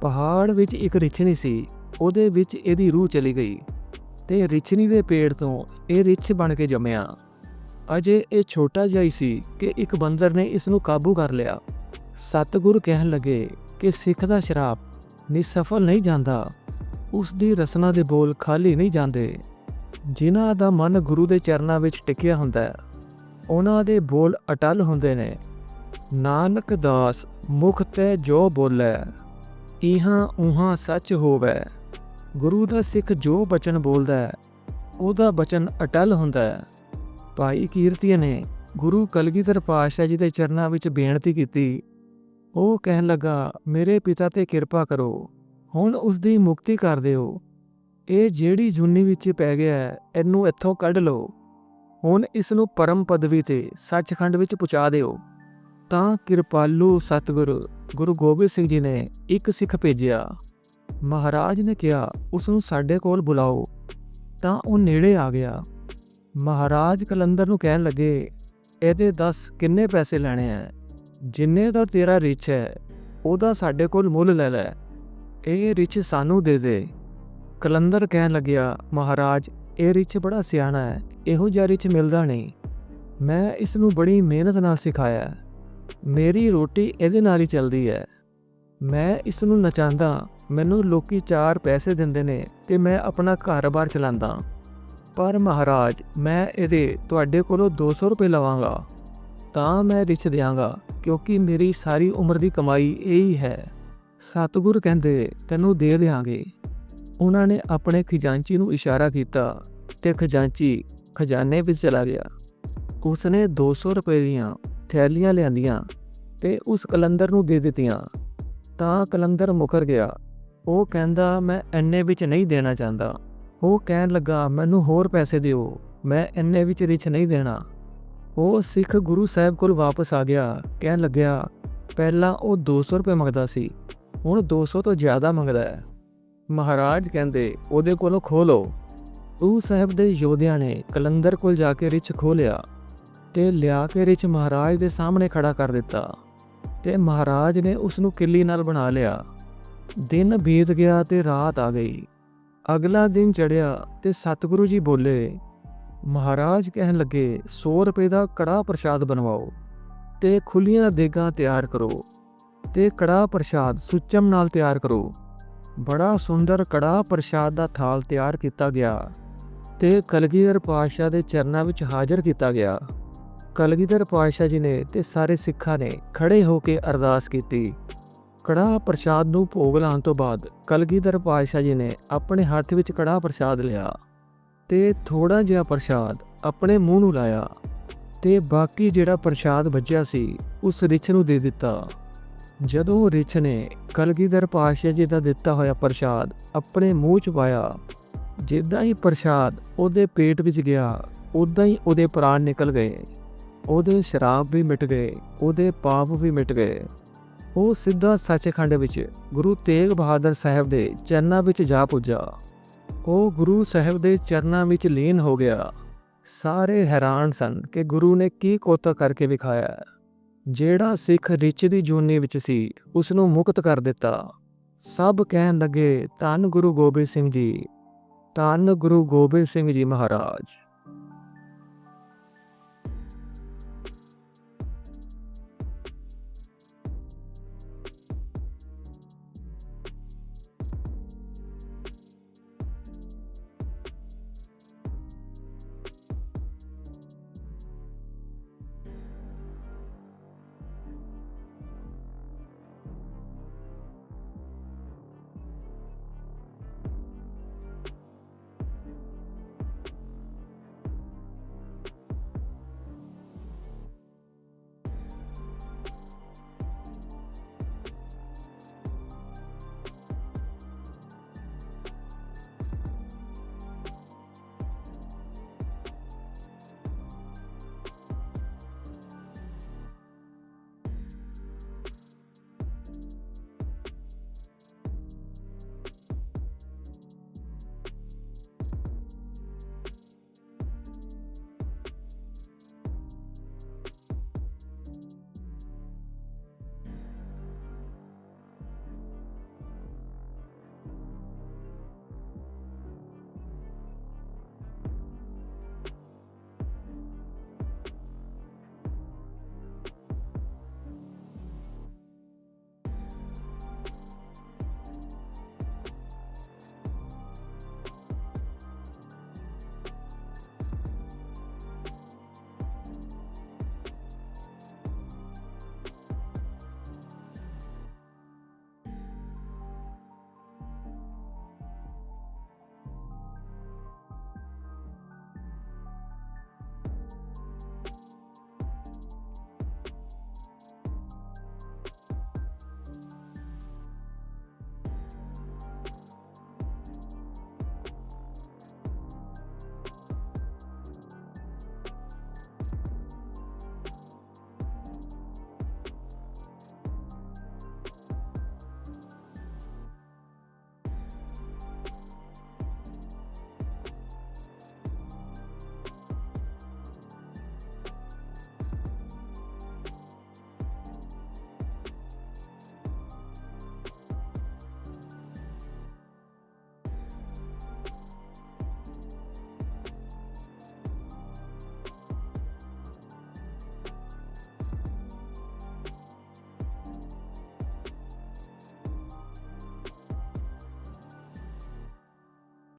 ਪਹਾੜ ਵਿੱਚ ਇੱਕ ਰਿਛਣੀ ਸੀ, ਉਹਦੇ ਵਿੱਚ ਇਹਦੀ ਰੂਹ ਚਲੀ ਗਈ ਤੇ ਰਿਛਣੀ ਦੇ ਪੇੜ ਤੋਂ ਇਹ ਰਿਛ ਬਣ ਕੇ ਜੰਮਿਆ। ਅਜੇ ਇਹ ਛੋਟਾ ਜਿਹਾ ਹੀ ਸੀ ਕਿ ਇੱਕ ਬੰਦਰ ਨੇ ਇਸ ਨੂੰ ਕਾਬੂ ਕਰ ਲਿਆ। ਸਤਿਗੁਰ ਕਹਿਣ ਲੱਗੇ ਕਿ ਸਿੱਖ ਦਾ ਸ਼ਰਾਪ ਨਿਸਫਲ ਨਹੀਂ ਜਾਂਦਾ। ਉਸ ਦੀ ਰਸਨਾ ਦੇ ਬੋਲ ਖਾਲੀ ਨਹੀਂ ਜਾਂਦੇ। ਜਿਨ੍ਹਾਂ ਦਾ ਮਨ ਗੁਰੂ ਦੇ ਚਰਨਾਂ ਵਿੱਚ ਟਿਕਿਆ ਹੁੰਦਾ ਹੈ, ਉਹਨਾਂ ਦੇ ਬੋਲ ਅਟਲ ਹੁੰਦੇ ਨੇ। ਨਾਨਕ ਦਾਸ, ਮੁਖ ਤੇ ਜੋ ਬੋਲੇ, ਇਹਾਂ ਉਹਾਂ ਸੱਚ ਹੋਵੇ। ਗੁਰੂ ਦਾ ਸਿੱਖ ਜੋ ਬਚਨ ਬੋਲਦਾ ਹੈ, ਉਹਦਾ ਬਚਨ ਅਟਲ ਹੁੰਦਾ ਹੈ। ਭਾਈ ਕੀਰਤੀ ਨੇ ਗੁਰੂ ਕਲਗੀਧਰ ਪਾਤਸ਼ਾਹ ਜੀ ਦੇ ਚਰਨਾਂ ਵਿੱਚ ਬੇਨਤੀ ਕੀਤੀ। ਉਹ ਕਹਿਣ ਲੱਗਾ, ਮੇਰੇ ਪਿਤਾ ਤੇ ਕਿਰਪਾ ਕਰੋ, ਹੁਣ ਉਸ ਦੀ ਮੁਕਤੀ ਕਰ ਦਿਓ। ਇਹ ਜਿਹੜੀ ਜੁਨੀ ਵਿੱਚ ਪੈ ਗਿਆ ਹੈ, ਇਹਨੂੰ ਇੱਥੋਂ ਕੱਢ ਲਓ। ਹੁਣ ਇਸ ਨੂੰ ਪਰਮ ਪਦਵੀ ਤੇ ਸੱਚਖੰਡ ਵਿੱਚ ਪਹੁੰਚਾ ਦਿਓ। ਤਾਂ ਕਿਰਪਾਲੂ ਸਤਿਗੁਰੂ, ਗੁਰੂ ਗੋਬਿੰਦ ਸਿੰਘ ਜੀ ਨੇ ਇੱਕ ਸਿੱਖ ਭੇਜਿਆ। ਮਹਾਰਾਜ ਨੇ ਕਿਹਾ ਉਸ ਨੂੰ ਸਾਡੇ ਕੋਲ ਬੁਲਾਓ। ਤਾਂ ਉਹ ਨੇੜੇ ਆ ਗਿਆ। ਮਹਾਰਾਜ ਕਲੰਦਰ ਨੂੰ ਕਹਿਣ ਲੱਗੇ, ਇਹਦੇ ਦੱਸ ਕਿੰਨੇ ਪੈਸੇ ਲੈਣੇ ਆ ਜਿੰਨੇ ਦਾ ਤੇਰਾ ਰਿਚ ਹੈ ਉਹਦਾ ਸਾਡੇ ਕੋਲ ਮੁੱਲ ਲੈ ਲੈ। ਇਹ ਰਿਚ ਸਾਨੂੰ ਦੇ ਦੇ। ਕਲੰਦਰ ਕਹਿਣ ਲੱਗਿਆ, ਮਹਾਰਾਜ, ਇਹ ਰਿਚ ਬੜਾ ਸਿਆਣਾ ਹੈ, ਇਹੋ ਜਿਹਾ ਰਿਚ ਮਿਲਦਾ ਨਹੀਂ। ਮੈਂ ਇਸ ਨੂੰ ਬੜੀ ਮਿਹਨਤ ਨਾਲ ਸਿਖਾਇਆ। ਮੇਰੀ ਰੋਟੀ ਇਹਦੇ ਨਾਲ ਹੀ ਚੱਲਦੀ ਹੈ। ਮੈਂ ਇਸ ਨੂੰ ਨਚਾਉਂਦਾ, ਮੈਨੂੰ ਲੋਕੀ ਚਾਰ ਪੈਸੇ ਦਿੰਦੇ ਨੇ ਤੇ ਮੈਂ ਆਪਣਾ ਘਰ-ਬਾਰ ਚਲਾਉਂਦਾ। ਪਰ ਮਹਾਰਾਜ, ਮੈਂ ਇਹਦੇ ਤੁਹਾਡੇ ਕੋਲੋਂ 200 ਰੁਪਏ ਲਵਾਂਗਾ। ਤਾਂ ਮੈਂ ਰਿਚ ਦਿਆਂਗਾ, ਕਿਉਂਕਿ ਮੇਰੀ ਸਾਰੀ ਉਮਰ ਦੀ ਕਮਾਈ ਇਹੀ ਹੈ। ਸਤਿਗੁਰ ਕਹਿੰਦੇ, ਤੈਨੂੰ ਦੇ ਦਿਆਂਗੇ। ਉਹਨਾਂ ਨੇ ਆਪਣੇ ਖਜ਼ਾਨਚੀ ਨੂੰ ਇਸ਼ਾਰਾ ਕੀਤਾ ਤੇ ਖਜ਼ਾਨਚੀ ਖਜ਼ਾਨੇ ਵਿੱਚ ਚਲਾ ਗਿਆ। ਉਸਨੇ 200 ਰੁਪਏ ਦੀਆਂ ਥੈਲੀਆਂ ਲਿਆਂਦੀਆਂ ਤੇ ਉਸ ਕਲੰਦਰ ਨੂੰ ਦੇ ਦਿੱਤੀਆਂ। ਤਾਂ ਕਲੰਦਰ ਮੁਕਰ ਗਿਆ। ਉਹ ਕਹਿੰਦਾ, ਮੈਂ ਇੰਨੇ ਵਿੱਚ ਨਹੀਂ ਦੇਣਾ ਚਾਹੁੰਦਾ। ਉਹ ਕਹਿਣ ਲੱਗਾ, ਮੈਨੂੰ ਹੋਰ ਪੈਸੇ ਦਿਓ। ਮੈਂ ਇੰਨੇ ਵਿੱਚ ਰਿਚ ਨਹੀਂ ਦੇਣਾ। ਉਹ ਸਿੱਖ ਗੁਰੂ ਸਾਹਿਬ ਕੋਲ ਵਾਪਸ ਆ ਗਿਆ। ਕਹਿਣ ਲੱਗਿਆ, ਪਹਿਲਾਂ ਉਹ 200 ਰੁਪਏ ਮੰਗਦਾ ਸੀ। ਹੁਣ 200 ਤੋਂ ਜ਼ਿਆਦਾ ਮੰਗਦਾ ਹੈ। ਮਹਾਰਾਜ ਕਹਿੰਦੇ, ਉਹਦੇ ਕੋਲੋਂ ਖੋਹ ਲਓ ਗੁਰੂ ਸਾਹਿਬ ਦੇ ਯੋਧਿਆਂ ਨੇ ਕਲੰਦਰ ਕੋਲ ਜਾ ਕੇ ਰਿਚ ਖੋਹ ਲਿਆ ਤੇ ਲਿਆ ਕੇ ਰਿਚ ਮਹਾਰਾਜ ਦੇ ਸਾਹਮਣੇ ਖੜਾ ਕਰ ਦਿੱਤਾ ਤੇ ਮਹਾਰਾਜ ਨੇ ਉਸ ਨੂੰ ਕਿੱਲੀ ਨਾਲ ਬਣਾ ਲਿਆ। ਦਿਨ ਬੀਤ ਗਿਆ ਤੇ ਰਾਤ ਆ ਗਈ। ਅਗਲਾ ਦਿਨ ਚੜਿਆ ਤੇ ਸਤਿਗੁਰੂ ਜੀ ਬੋਲੇ, ਮਹਾਰਾਜ ਕਹਿਣ ਲੱਗੇ 100 ਰੁਪਏ ਦਾ ਕੜਾ ਪ੍ਰਸ਼ਾਦ ਬਣਵਾਓ ਤੇ ਖੁੱਲੀਆਂ ਦੇਗਾਂ ਤਿਆਰ ਕਰੋ ਤੇ ਕੜਾ ਪ੍ਰਸ਼ਾਦ ਸੁੱਚਮ ਨਾਲ ਤਿਆਰ ਕਰੋ। ਬੜਾ ਸੁੰਦਰ ਕੜਾ ਪ੍ਰਸ਼ਾਦ ਦਾ ਥਾਲ ਤਿਆਰ ਕੀਤਾ ਗਿਆ ਤੇ ਕਲਗੀਧਰ ਪਾਤਸ਼ਾਹ ਦੇ ਚਰਨਾਂ ਵਿੱਚ ਹਾਜ਼ਰ ਕੀਤਾ ਗਿਆ। ਕਲਗੀਧਰ ਪਾਤਸ਼ਾਹ ਜੀ ਨੇ ਤੇ ਸਾਰੇ ਸਿੱਖਾਂ ਨੇ ਖੜੇ ਹੋ ਕੇ ਅਰਦਾਸ ਕੀਤੀ। ਕੜਾ ਪ੍ਰਸ਼ਾਦ ਨੂੰ ਭੋਗ ਲਾਉਣ ਤੋਂ ਬਾਅਦ ਕਲਗੀਧਰ ਪਾਤਸ਼ਾਹ ਜੀ ਨੇ ਆਪਣੇ ਹੱਥ ਵਿੱਚ ਕੜਾ ਪ੍ਰਸ਼ਾਦ ਲਿਆ ਤੇ ਥੋੜਾ ਜਿਹਾ ਪ੍ਰਸ਼ਾਦ ਆਪਣੇ ਮੂੰਹ ਨੂੰ ਲਾਇਆ ਤੇ ਬਾਕੀ ਜਿਹੜਾ ਪ੍ਰਸ਼ਾਦ ਬਚਿਆ ਸੀ ਉਸ ਰਿਛ ਨੂੰ ਦੇ ਦਿੱਤਾ। ਜਦੋਂ ਰਿਛ ਨੇ ਕਲਗੀਧਰ ਪਾਤਸ਼ਾਹ ਜੀ ਦਾ ਦਿੱਤਾ ਹੋਇਆ ਪ੍ਰਸ਼ਾਦ ਆਪਣੇ ਮੂੰਹ 'ਚ ਪਾਇਆ, ਜਿੱਦਾਂ ਹੀ ਪ੍ਰਸ਼ਾਦ ਉਹਦੇ ਪੇਟ ਵਿੱਚ ਗਿਆ, ਉਦਾਂ ਹੀ ਉਹਦੇ ਪ੍ਰਾਣ ਨਿਕਲ ਗਏ। ਉਹਦੇ ਸ਼ਰਾਬ ਵੀ ਮਿਟ ਗਏ, ਉਹਦੇ ਪਾਪ ਵੀ ਮਿਟ ਗਏ। ਉਹ ਸਿੱਧਾ ਸੱਚਖੰਡ ਵਿੱਚ ਗੁਰੂ ਤੇਗ ਬਹਾਦਰ ਸਾਹਿਬ ਦੇ ਚਰਨਾਂ ਵਿੱਚ ਜਾ ਪੁੱਜਾ। ਉਹ ਗੁਰੂ ਸਾਹਿਬ ਦੇ ਚਰਨਾਂ ਵਿੱਚ ਲੀਨ ਹੋ ਗਿਆ। ਸਾਰੇ ਹੈਰਾਨ ਸਨ ਕਿ ਗੁਰੂ ਨੇ ਕੀ ਕੋਤਾ ਕਰਕੇ ਵਿਖਾਇਆ। ਜਿਹੜਾ ਸਿੱਖ ਰਿਚ ਦੀ ਜੂਨੀ ਵਿੱਚ ਸੀ ਉਸ ਨੂੰ ਮੁਕਤ ਕਰ ਦਿੱਤਾ। ਸਭ ਕਹਿਣ ਲੱਗੇ, ਧੰਨ ਗੁਰੂ ਗੋਬਿੰਦ ਸਿੰਘ ਜੀ, ਧੰਨ ਗੁਰੂ ਗੋਬਿੰਦ ਸਿੰਘ ਜੀ ਮਹਾਰਾਜ।